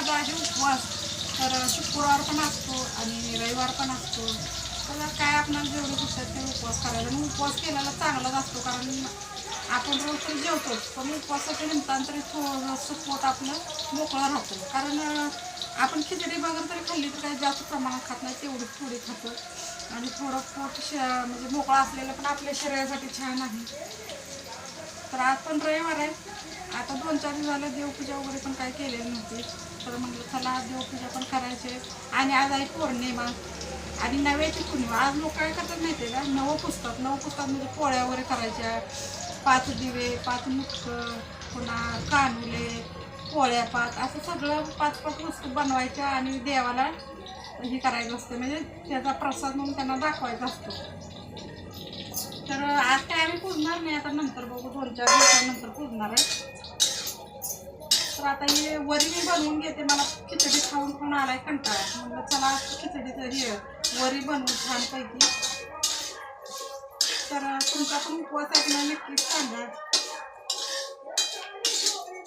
माझा आहे उपवास. तर शुक्रवार पण असतो आणि रविवार पण असतो. तर काय आपल्याला जेवढे दिसतात ते उपवास करायला. आणि उपवास केलेला चांगलाच असतो कारण आपण रोज ते जेवतो पण उपवासाच्या निमित्तानं थोडंसं पोट आपलं मोकळं राहतो. कारण आपण खिचडी वगैरे तरी खाल्ली तर काही जास्त प्रमाणात खात नाही तेवढी थोडी खातो. आणि थोडं पोट श म्हणजे मोकळं असलेलं पण आपल्या शरीरासाठी छान आहे. तर आज पण रविवार आहे. आता दोन चार दिवस झालं देवपूजा वगैरे पण काही केलेली नव्हती. तर म्हटलं चला आज देवपूजा पण करायची. आणि आज आहे पौर्णिमा. आणि नव्याची पूर्णिमा आज लोक काय करतात माहिती आहे का? नवं पुस्तक. नवं पुस्तक म्हणजे पोळ्या वगैरे करायच्या. पाच दिवे पाच मुटकं पुन्हा कानुले पोळ्या पाच असं सगळं पाच पाच वस्तू बनवायच्या आणि देवाला हे करायचं असतं. म्हणजे त्याचा प्रसाद म्हणून त्यांना दाखवायचा असतो. तर आज काय आम्ही पुजणार नाही आता नंतर बघू. दोन चार दिवसानंतर पुजणार आहे. तर आता हे वरी मी बनवून घेते मला खिचडी खाऊन पण आलाय कंटाळा. म्हणलं चला खिचडी तरी हे वरी बनवू छानपैकी. तर तुमचा पण उपवास आहे ना नाही नक्कीच सांगा.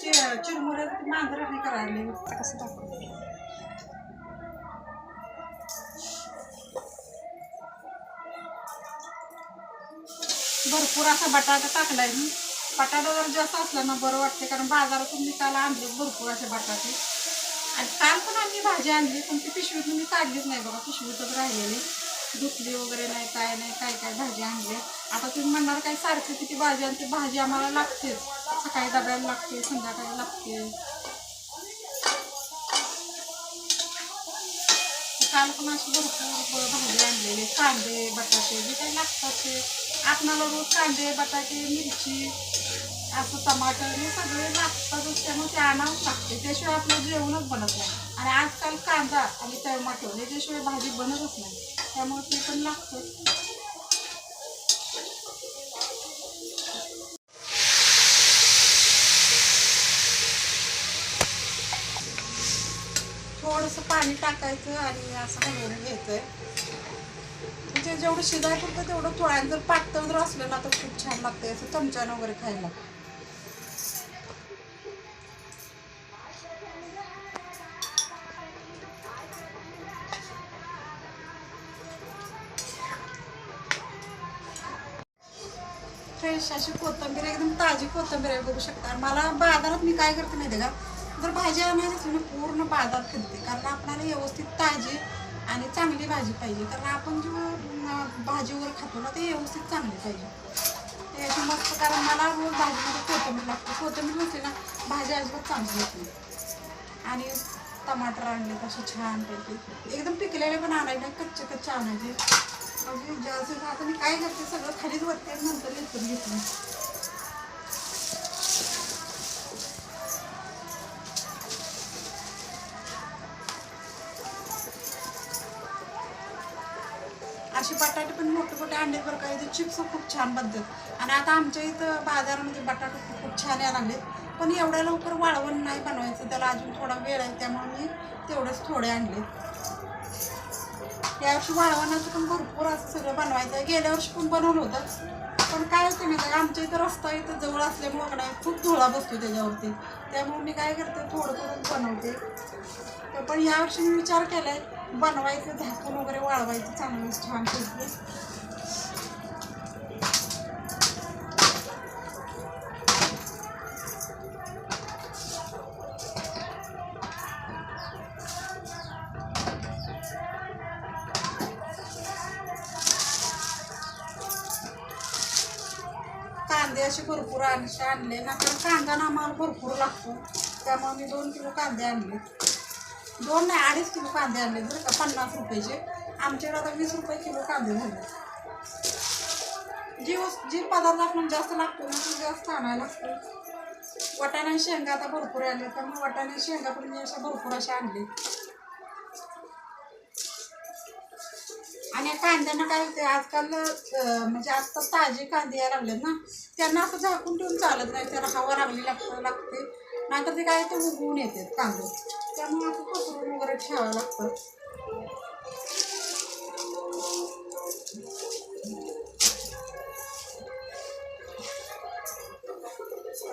ते चिरमुऱ्याचं मांजर हे करायला. कसं दाखवते भरपूर असा बटाटा टाकलाय मी. बटाटा जर जास्त असला ना बरं वाटते कारण बाजारातून मी काल आणले भरपूर असे बटाटे. आणि काल पण आम्ही भाजी आणली पण ती पिशवीतून मी काढलीच नाही बघा पिशवीतच राहिलेली. धुतली वगैरे नाही काय नाही काय काय भाजी आणली. आता तुम्ही म्हणणार काय सारखी किती भाजी आणते भाजी आम्हाला लागतेच. सकाळी डब्याला लागते संध्याकाळी लागते. काल पण अशी भरपूर भाजी आणलेली कांदे बटाटे जे काही लागतात ते. आपणाला रोज कांदे बटाटे मिरची असं टमाटर हे सगळे लागतातच त्यामुळे ते आणावंच लागते. त्याशिवाय आपलं जेवणच बनत नाही. आणि आजकाल कांदा आणि टमाटो याच्याशिवाय भाजी बनतच नाही. त्यामुळे ते पण लागतं थोडंसं पाणी टाकायचं आणि असं हलवून घ्यायचं. म्हणजे जेवढं शिजाय पुरतं तेवढं थोडं जर पातळ जर असलं ना तर खूप छान लागते असं चमच्यानं वगैरे खायला. फ्रेश अशी कोथिंबीर एकदम ताजी कोथिंबीर आहे बघू शकता. मला बाजारात मी काय करते माहिती आहे का? जर भाजी आणायची असली ना पूर्ण बाजार फिरते. कारण आपल्याला व्यवस्थित ताजी आणि चांगली भाजी पाहिजे. कारण आपण जो भाजीवर भाजी वगैरे खातो ना ते व्यवस्थित चांगली पाहिजे. ते अशी मस्त कारण मला रोज भाजीमध्ये कोथंबीर लागते. कोथंबीर नसली ना भाजी अजिबात चांगली होत नाही. आणि टमाटर आणले तसे छानपैकी एकदम पिकलेले पण आणायचे कच्चे कच्चे आणायचे. म्हणजे जास्त आता मी काय करते सगळं खालीच वरते आणि नंतर येतून असे बटाटे पण मोठे मोठे अंडे बरं का. इथे चिप्स खूप छान बनतात. आणि आता आमच्या इथं बाजारामध्ये बटाटे खूप खूप छान यायला लागले पण एवढ्या लवकर वाळवण नाही बनवायचं. त्याला अजून थोडा वेळ आहे त्यामुळे मी तेवढेच थोडे आणले. यावर्षी वाळवणाचं पण भरपूर असं सगळं बनवायचं आहे. गेल्या वर्षी पण बनवलं होतं. पण काय होतं मी आहे आमच्या इथं रस्ता इथं जवळ असल्यामुळं काय खूप धुळा बसतो त्याच्यावरती. त्यामुळे मी काय करते थोडं थोडं बनवते. पण यावर्षी मी विचार केला आहे बनवायचं झाकून वगैरे वाळवायचं चांगलं छान पैकी. कांदे असे भरपूर आण- आणले. ना कारण कांदा ना आम्हाला भरपूर लागतो. त्यामुळे मी दोन किलो कांदे आणले. दोन नाही अडीच किलो कांदे आणले बरं का पन्नास रुपयाचे. आमच्याकडे आता वीस रुपये किलो कांदे झाले. जी वस्तू जी पदार्थ आपण जास्त लागतो ना तो जास्त आणायला लागतो. वाटाणा शेंगा आता भरपूर आले त्यामुळे वाटाणे शेंगा पण मी अशा भरपूर अशा आणले. आणि या कांद्यांना काय होते आजकाल म्हणजे आजकाल ताजे कांदे यायला लागलेत ना. त्यांना असं झाकून ठेवून चालत नाही त्याला हवा लागली लागतं लागते. नाहीतर ते काय ते उगवून येतात कांदे. त्यामुळे असं पसरून वगैरे ठेवावं लागतं.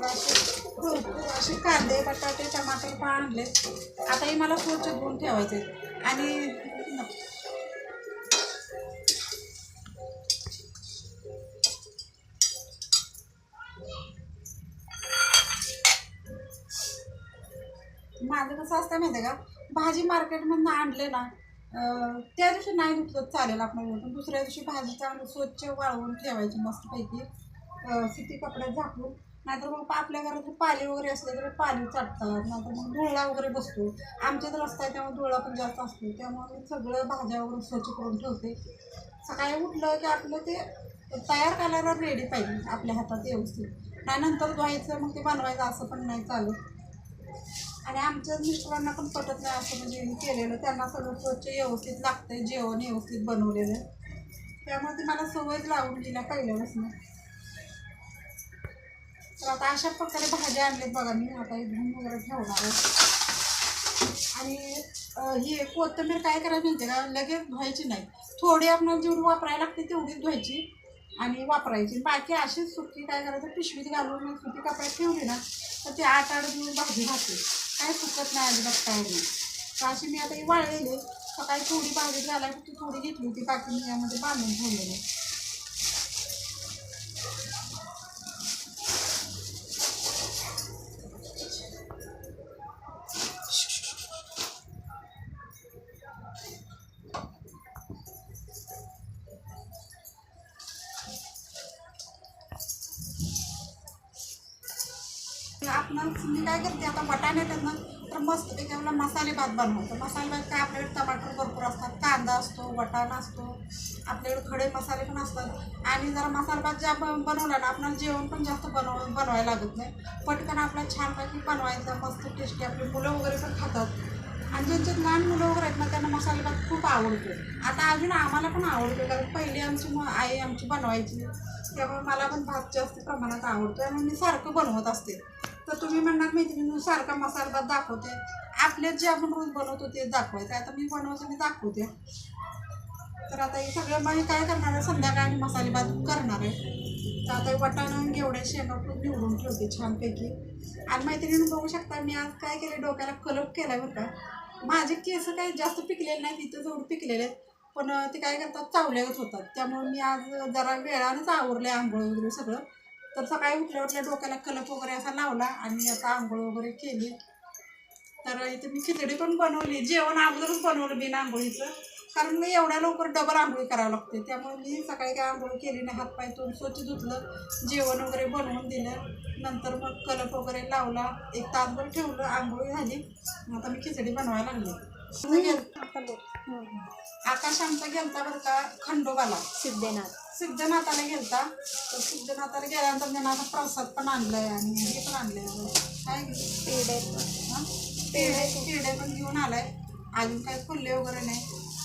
असे असे कांदे बटाटे टमाटर पण आणले आता हे मला स्वच्छ धुवून ठेवायचे आणि माझं कसं असतं माहिती आहे का? भाजी मार्केटमधनं आणले ना त्या दिवशी नाही धुतलं चालेल आपण पण दुसऱ्या दिवशी भाजी चांगली स्वच्छ वाळवून ठेवायची मस्तपैकी. अं, सुती कपड्यात झाकून. नाहीतर मग आपल्या घरात जर पाली वगैरे असले तर पाली चाटतात. नाहीतर मग धुळा वगैरे बसतो. आमच्यात रस्ता आहे त्यामुळे धुळा पण जास्त असतो. त्यामुळे मी सगळं भाज्या वगैरे स्वच्छ करून ठेवते. सकाळी उठलं की आपलं ते तयार करायला रेडी पाहिजे आपल्या हातात व्यवस्थित. नाही नंतर धुवायचं मग ते बनवायचं असं पण नाही चालत. आणि आमच्या मिस्टरांना पण पटत नाही असं म्हणजे मी केलेलं. त्यांना सगळं स्वच्छ व्यवस्थित लागतंय जेवण व्यवस्थित बनवलेलं त्यामुळे ती मला सवयच लावून दिला पहिल्यापासून. तर आता अशा प्रकारे भाज्या आणल्यात बघा मी आता हे धुवून वगैरे ठेवणार आणि ही कोथिंबीर काय करायची माहिती का? लगेच धुवायची नाही. थोडी आपण जेवढी वापरायला लागते तेवढीच धुवायची. आणि वापरायची. बाकी अशीच सुकी काय करायचं? पिशवीत घालून मी सुती कपड्यात ठेवली ना तर ते आठ आठ दिवस भाजी घालते काय सुकत नाही अजिबात काय नाही. तर अशी मी आता ही वाळलेली. सकाळी थोडी भाजी घालायची ती थोडी घेतली होती बाकी मी यामध्ये बांधून ठेवलेली. म्हणजे आपण मी काय करते आता बटाणे येतात ना तर मस्त पैकी आपला मसाले भात बनवतो. मसाले भात काय आपल्याकडे टमाटर भरपूर असतात कांदा असतो बटाणा असतो आपल्याकडे खडे मसाले पण असतात. आणि जरा मसाला भात ज्या ब- बनवला ना आपल्याला जेवण पण जास्त बनव बनवायला लागत नाही. पटकन आपला छानपैकी बनवायचा मस्त टेस्टी आपली मुलं वगैरे पण खातात. आणि ज्यांचे लहान मुलं वगैरे आहेत ना त्यांना मसाले भात खूप आवडतो. आता अजून आम्हाला पण आवडतो कारण पहिली आमची मग आई आमची बनवायची. त्यामुळे मला पण भात जास्त प्रमाणात आवडतो आणि मी सारखं बनवत असते. तर तुम्ही म्हणणार मैत्रिणी सारखा मसाला दाखवते आपल्यात जे आपण रोज बनवतो ते दाखवायचं. आता मी बनवतो मी दाखवते तर आता हे सगळं मग काय करणार आहे? संध्याकाळी मसाले भात करणार आहे. तर आता वटाणं घेवडे घेवड्या शेंगा निवडून ठेवते छानपैकी. आणि मैत्रिणी बघू शकता मी आज काय केलं डोक्याला कलप केला बरं का. माझे केस काही जास्त पिकलेले नाहीत इथं जवळ पिकलेले आहेत. पण ते काय करतात? चावल्याच होतात. त्यामुळे मी आज जरा वेळानंच आवरले आंघोळ वगैरे सगळं. तर सकाळी उठल्या उठल्या डोक्याला कलप वगैरे असा लावला आणि आता आंघोळ वगैरे केली. तर इथे मी खिचडी पण बनवली जेवण अगोदरच बनवलं बिना आंघोळीचं. कारण मी एवढ्या लवकर डबल आंघोळी करावं लागते. त्यामुळे मी सकाळी काय आंघोळ केली नाही. हातपाय तोंड स्वच्छ धुतलं जेवण वगैरे बनवून दिलं. नंतर मग कलप वगैरे लावला एक तासभर ठेवलं आंघोळी झाली. आता मी खिचडी बनवायला लागली. आकाश आमचा गेलता बरं का खंडोबाला. सिद्धनाथ. सिद्धनाथाला गेलता. तर सिद्धनाथाला गेल्यानंतर त्यानं आता प्रसाद पण आणलाय आणि हे पण आणलंय. काय पेढे? पेढे पेढे पण घेऊन आलाय. अजून काही फुल्ले वगैरे नाही.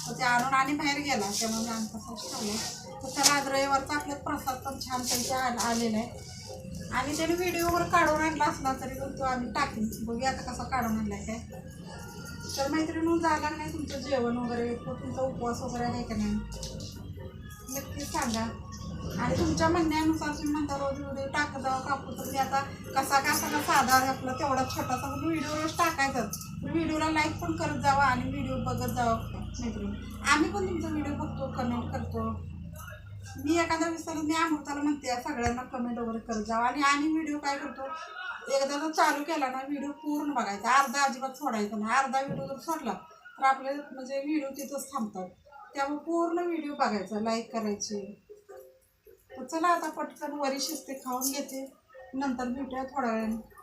तर ते आणून आणि बाहेर गेला. त्यामुळे मी आमचा तसाच ठेवला तर त्याला आज रविवारचा आपल्यात प्रसाद पण छान पैकी आ- आलेला आहे. आणि त्याने व्हिडिओ वगैरे काढून आणला असला तरी पण तो आम्ही टाकेन. बघूया आता कसा काढून आणलाय काय. तर मैत्रिणी झाला नाही तुमचं जेवण वगैरे? तुमचा उपवास वगैरे आहे का नाही? नक्की सांगा. आणि तुमच्या म्हणण्यानुसार तुम्ही म्हणता रोज व्हिडिओ टाकत जावा कापू तर मी आता कसा कसा साधा आपलं आपला तेवढा छोटासा व्हिडिओ रोज टाकायचाच. व्हिडिओला लाईक पण करत जावा आणि व्हिडिओ बघत जावा मैत्रिणी. आम्ही पण तुमचा व्हिडिओ बघतो कमेंट करतो. मी एखाद्या विसरत मी अमृताला म्हणते सगळ्यांना कमेंट वगैरे करत जावा. आणि आम्ही व्हिडिओ काय करतो एकदा जर चालू केला ना व्हिडिओ पूर्ण बघायचा. अर्धा अजिबात सोडायचा नाही. अर्धा व्हिडिओ जर सोडला तर आपले म्हणजे व्हिडिओ तिथंच थांबतात. त्यामुळे पूर्ण व्हिडिओ बघायचा लाईक करायची. तर चला आता पटकन वरी शिस्ते खाऊन घेते. नंतर भेटूया थोड्या वेळाने.